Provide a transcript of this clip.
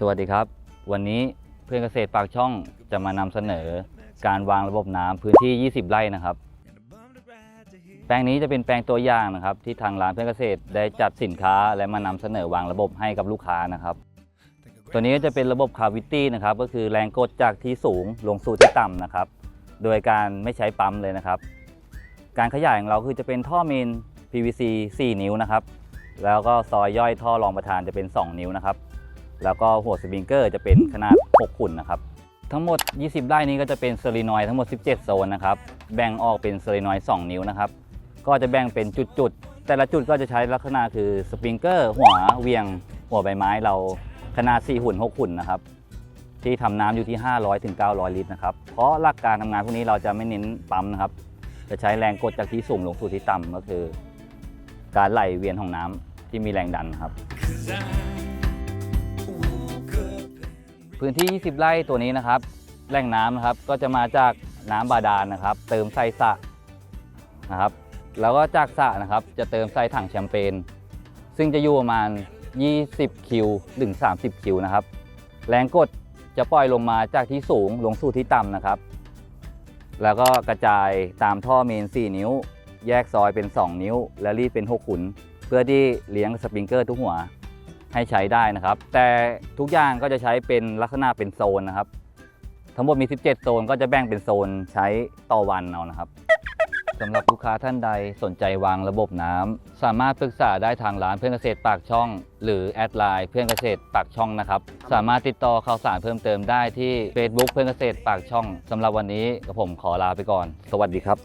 สวัสดีครับ วันนี้เพื่อนเกษตรปากช่องจะมานำเสนอ การวางระบบน้ำพื้นที่ 20 ไร่นะครับ แปลงนี้จะเป็นแปลงตัวอย่างนะครับ ที่ทางร้านเพื่อนเกษตรได้จัดสินค้าและมานำเสนอวางระบบให้กับลูกค้านะครับ ตัวนี้ก็จะเป็นระบบคาวิตี้นะครับ ก็คือแรงกดจากที่สูงลงสู่ที่ต่ำนะครับ โดยการไม่ใช้ปั๊มเลยนะครับ การขยายของเราคือจะเป็นท่อเมน PVC 4 นิ้วนะครับ แล้วก็ซอยย่อยท่อรองประธานจะเป็น 2 นิ้วนะครับ แล้วก็หัวสปริงเกอร์จะเป็นขนาด 6 ขุนนะครับ ทั้งหมด 20 ไร่นี้ก็จะเป็นเซรีนอยด์ทั้งหมด 17 โซนนะครับ แบ่งออกเป็นเซรีนอยด์2นิ้วนะครับ ก็จะแบ่งเป็นจุดๆ แต่ละจุดก็จะใช้ลักษณะคือสปริงเกอร์หัวเวียง หัวใบไม้เราขนาด 4 หุ่น 6 หุ่นนะครับ ที่ทำน้ำอยู่ที่ 500ถึง900 ลิตรนะครับ เพราะหลักการทำงานพวกนี้เราจะไม่เน้นปั๊มนะครับ จะใช้แรงกดจากที่สูงลงสู่ที่ต่ำก็คือ การไหลเวียนของน้ำที่มีแรงดันครับ พื้นที่ 20 ไร่ตัวนี้นะครับ แหล่งน้ำนะครับก็จะมาจากน้ำบาดาลนะครับ เติมใส่สระนะครับ แล้วก็จากสระนะครับ จะเติมใส่ถังแชมเปญซึ่งจะอยู่ประมาณ 20 คิวถึง 30 คิวนะครับ แรงกดจะปล่อยลงมาจากที่สูงลงสู่ที่ต่ำนะครับ แล้วก็กระจายตามท่อเมน 4 นิ้ว แยกซอยเป็น 2 นิ้ว และรีดเป็น 6 ขุน เพื่อที่เลี้ยงสปริงเกอร์ทุกหัว ให้ใช้ได้นะครับ แต่ทุกอย่างก็จะใช้เป็นลักษณะเป็นโซนนะครับ ทั้งหมดมี 17 โซนก็จะแบ่งเป็นโซนใช้ต่อวันเอานะครับสำหรับลูกค้าท่านใดสนใจวางระบบน้ำสามารถปรึกษาได้ทางร้านเพื่อนเกษตรปากช่อง หรือแอดไลน์เพื่อนเกษตรปากช่องนะครับ สามารถติดต่อข่าวสารเพิ่มเติมได้ที่ Facebook เพื่อนเกษตรปากช่องสำหรับวันนี้กับผมขอลาไปก่อน สวัสดีครับ